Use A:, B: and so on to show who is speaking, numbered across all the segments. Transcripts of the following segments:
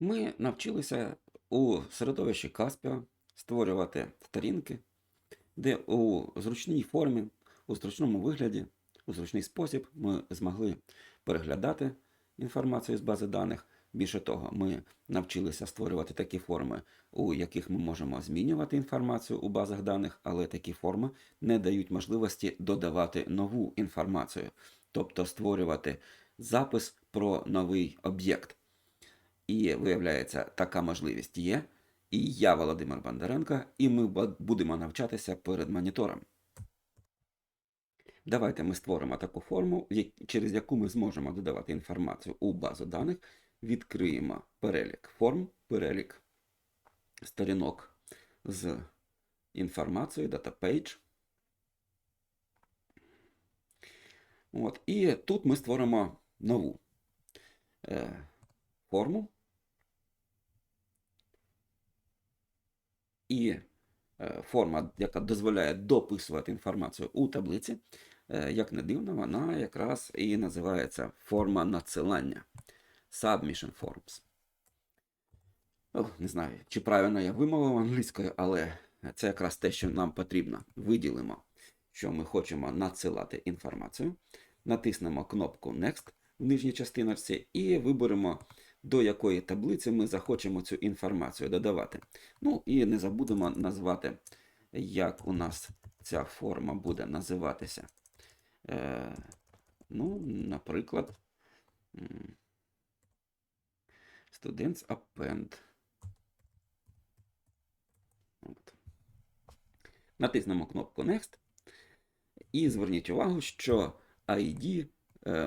A: Ми навчилися у середовищі Caspia створювати сторінки, де у зручній формі, у зручному вигляді, у зручний спосіб ми змогли переглядати інформацію з бази даних. Більше того, ми навчилися створювати такі форми, у яких ми можемо змінювати інформацію у базах даних, але такі форми не дають можливості додавати нову інформацію, тобто створювати запис про новий об'єкт. І виявляється, така можливість є. І я, Володимир Бондаренко, і ми будемо навчатися перед монітором. Давайте ми створимо таку форму, через яку ми зможемо додавати інформацію у базу даних. Відкриємо перелік форм, перелік сторінок з інформацією, data page. От. І тут ми створимо нову е, форму. І е, форма, яка дозволяє дописувати інформацію у таблиці, е, як не дивно, вона якраз і називається форма надсилання. Submission Forms. Не знаю, чи правильно я вимовив англійською, але це якраз те, що нам потрібно. Виділимо, що ми хочемо надсилати інформацію. Натиснемо кнопку Next в нижній частиночці і виберемо, до якої таблиці ми захочемо цю інформацію додавати. Ну і не забудемо назвати, як у нас ця форма буде називатися. Е, ну, наприклад, Students Append. От. Натиснемо кнопку Next. І зверніть увагу, що ID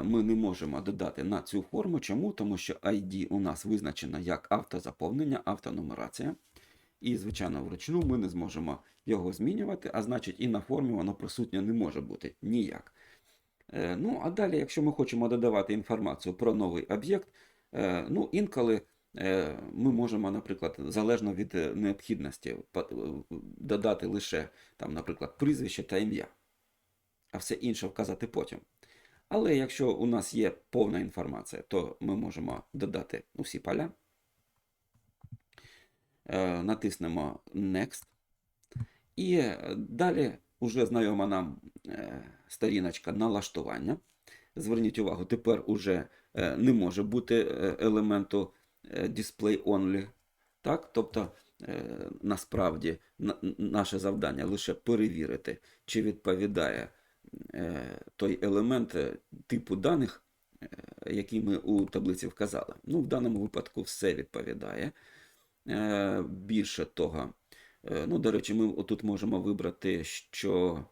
A: ми не можемо додати на цю форму. Чому? Тому що ID у нас визначено як автозаповнення, автонумерація. І, звичайно, вручну ми не зможемо його змінювати, а значить, і на формі воно присутнє не може бути ніяк. Е, Ну, а далі, якщо ми хочемо додавати інформацію про новий об'єкт, е, ну, інколи е, ми можемо, наприклад, залежно від е, необхідності, е, додати лише, там, наприклад, прізвище та ім'я, а все інше вказати потім. Але якщо у нас є повна інформація, то ми можемо додати усі поля. Е, Натиснемо Next. І е, далі уже знайома нам е, сторіночка налаштування. Зверніть увагу, тепер уже не може бути елементу Display Only. Так? Тобто, насправді, наше завдання лише перевірити, чи відповідає той елемент е, типу даних, е, який ми у таблиці вказали. Ну, в даному випадку все відповідає. Е, Більше того, е, ну, до речі, ми тут можемо вибрати, що.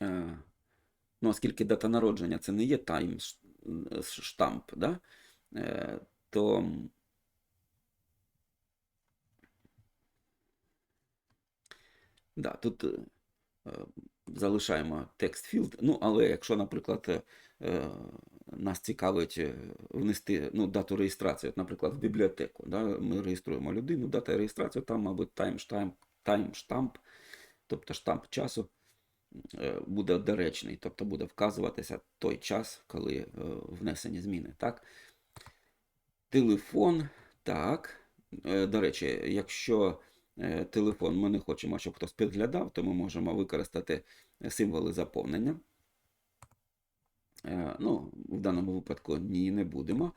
A: е, Ну, оскільки дата народження це не є тайм штамп, да? е, то да, тут е, е, залишаємо текст field. Ну, але якщо, наприклад, е, е, нас цікавить е, внести ну, дату реєстрації, от, наприклад, в бібліотеку, да? ми реєструємо людину, дата реєстрації, там, мабуть, таймштамп, таймштамп, тобто штамп часу е, буде доречний, тобто буде вказуватися той час, коли е, внесені зміни. Так? Телефон, так. Е, До речі, якщо е, телефон ми не хочемо, щоб хтось підглядав, то ми можемо використати символи заповнення. Е, Ну, в даному випадку ні, не будемо.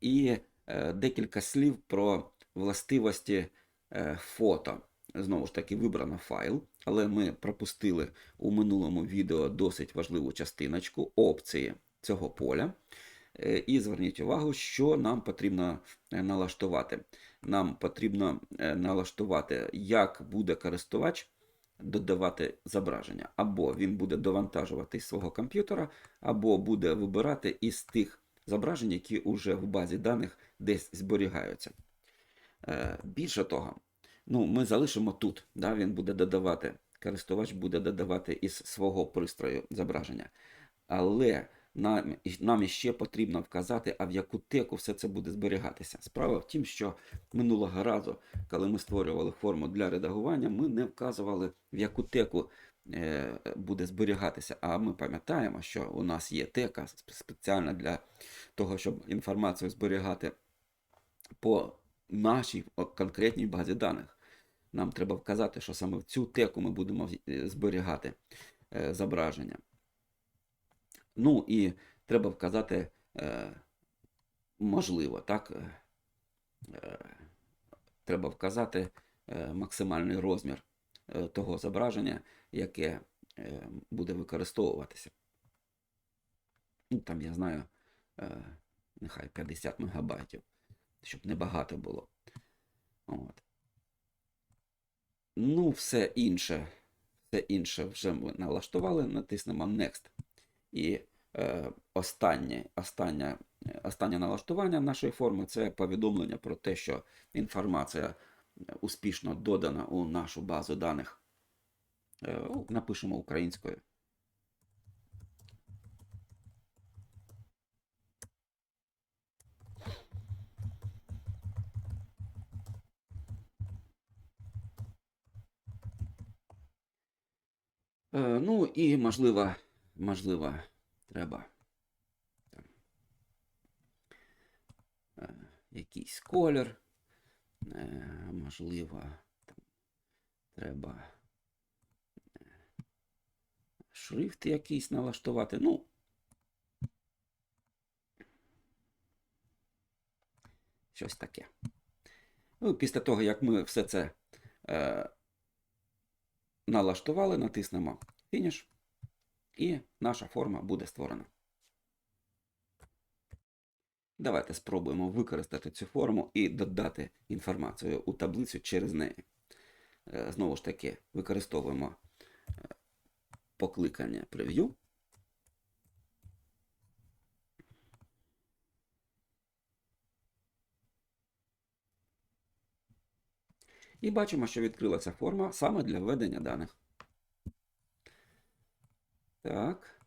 A: І е, декілька слів про властивості е, фото. Знову ж таки, вибрано файл, але ми пропустили у минулому відео досить важливу частиночку опції цього поля. Е, І зверніть увагу, що нам потрібно е, налаштувати. Нам потрібно е, налаштувати, як буде користувач додавати зображення. Або він буде довантажувати з свого комп'ютера, або буде вибирати із тих зображень, які вже в базі даних десь зберігаються. Більше того, ну, ми залишимо тут. Да, він буде додавати, користувач буде додавати із свого пристрою зображення. Але нам, нам іще потрібно вказати, а в яку теку все це буде зберігатися. Справа в тім, що минулого разу, коли ми створювали форму для редагування, ми не вказували, в яку теку е, буде зберігатися. А ми пам'ятаємо, що у нас є тека спеціальна для того, щоб інформацію зберігати по нашій конкретній базі даних. Нам треба вказати, що саме в цю теку ми будемо е, зберігати е, зображення. Ну і треба вказати, е, можливо, так, е, е, треба вказати максимальний розмір того зображення, яке буде використовуватися. Ну, там, я знаю, нехай 50 мегабайтів, щоб не багато було. От. Ну, все інше, все інше вже ми налаштували, натиснемо Next. І е, останнє, останнє, останнє налаштування нашої форми це повідомлення про те, що інформація успішно додана у нашу базу даних. Е, напишемо українською. Е, Ну і можливо, можливо, треба там, е, якийсь колір, е, можливо, там, треба е, шрифт якийсь налаштувати. Ну, щось таке. Ну, після того, як ми все це е, налаштували, натиснемо Finish, і наша форма буде створена. Давайте спробуємо використати цю форму і додати інформацію у таблицю через неї. Е, Знову ж таки, використовуємо е, покликання прев'ю. І бачимо, що відкрилася форма саме для введення даних. Так.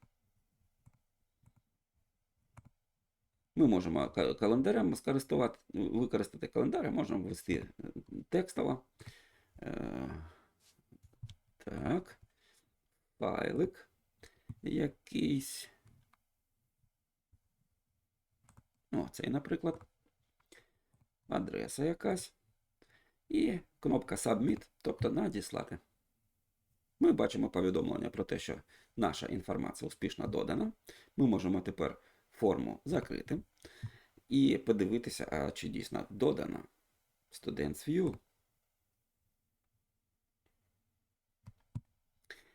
A: Ми можемо календарем скористувати, використати календар, можемо ввести е, текстово. Е, Так. Файлик якийсь. О, цей, наприклад. Адреса якась. І кнопка Submit, тобто надіслати. Ми бачимо повідомлення про те, що наша інформація успішно додана. Ми можемо тепер форму закрити і подивитися, а чи дійсно додана Students View.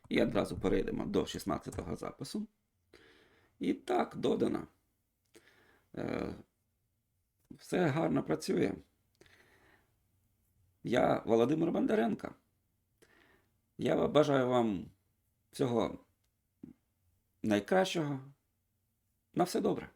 A: І одразу перейдемо до 16-го запису. І так, додано. Е, Все гарно працює. Я Володимир Бондаренко. Я бажаю вам всього найкращого. На все добре.